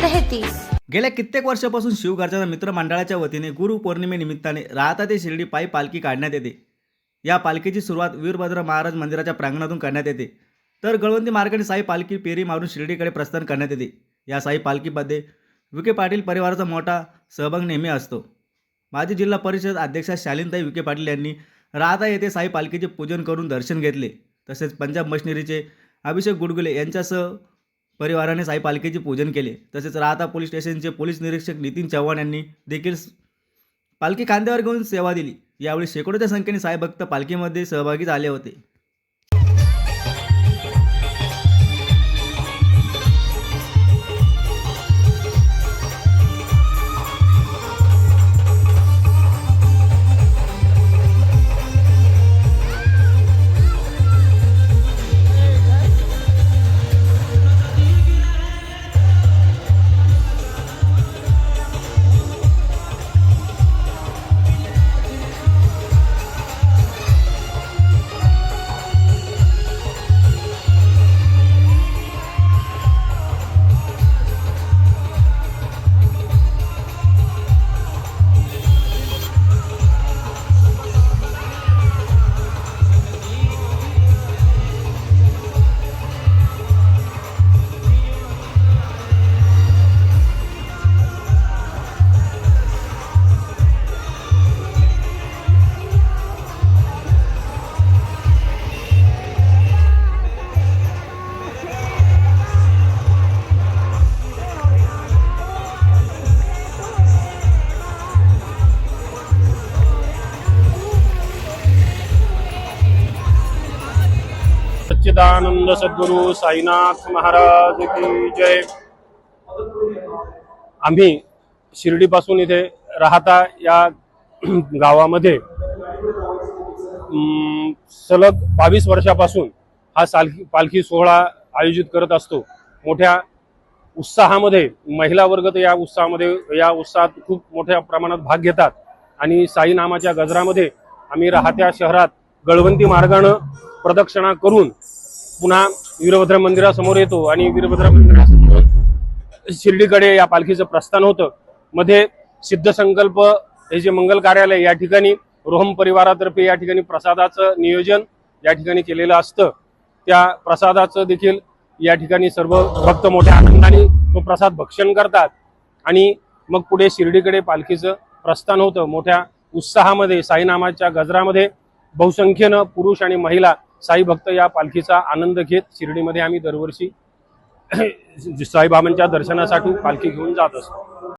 तेहतीस. गेल्या कित्येक वर्षापासून शिवगर्जना मित्रमंडळाच्या वतीने गुरुपौर्णिमेनिमित्ताने राहता ते शिर्डी पायी पालखी काढण्यात येते. या पालखीची सुरुवात वीरभद्र महाराज मंदिराच्या प्रांगणातून करण्यात येते. तर गळवंती मार्गाने साई पालखी पेरी मारून शिर्डीकडे प्रस्थान करण्यात येते. या साई पालखीमध्ये विखे पाटील परिवाराचा मोठा सहभाग नेहमी असतो. माजी जिल्हा परिषद अध्यक्षा शालिनताई विखे पाटील यांनी राहता येथे साई पालखीचे पूजन करून दर्शन घेतले. तसेच पंजाब मशिनरीचे अभिषेक गुडगुले यांच्यासह परिवाराने साई पालखीचे पूजन केले. तसेच राहता पोलीस स्टेशनचे पोलीस निरीक्षक नितीन चव्हाण यांनी देखील पालखी खांद्यावर घेऊन सेवा दिली. यावेळी शेकडोच्या संख्येने साई भक्त पालखीमध्ये सहभागी झाले होते. सच्चिदानंद सद्गुरु साईनाथ महाराज की जय. आम्ही शिर्डीपासून इथे राहता या गावामध्ये सलग बावीस वर्षापासून हा सालखी पालखी सोहळा आयोजित करत असतो. मोठ्या उत्साहामध्ये महिला वर्ग तर या उत्साहामध्ये या उत्साहात खूप मोठ्या प्रमाणात भाग घेतात. आणि साई नामाच्या गजरामध्ये आम्ही राहत्या शहरात गळवंती मार्गानं प्रदक्षिणा करून पुन्हा वीरभद्र मंदिरासमोर येतो आणि वीरभद्र मंदिरासमोर शिर्डीकडे या पालखीचं प्रस्थान होतं. मध्ये सिद्ध संकल्प हे जे मंगल कार्यालय या ठिकाणी रोहम परिवारातर्फे या ठिकाणी प्रसादाचं नियोजन या ठिकाणी केलेलं असतं. त्या प्रसादाचं देखील या ठिकाणी सर्व भक्त मोठ्या आनंदाने तो प्रसाद भक्षण करतात आणि मग पुढे शिर्डीकडे पालखीचं प्रस्थान होतं. मोठ्या उत्साहामध्ये साईनामाच्या गजरामध्ये बहुसंख्येनं पुरुष आणि महिला साई भक्त या पालखीचा आनंद घेत शिर्डीमध्ये आम्ही दरवर्षी साईबाबांच्या दर्शनासाठी पालखी घेऊन जात असतो.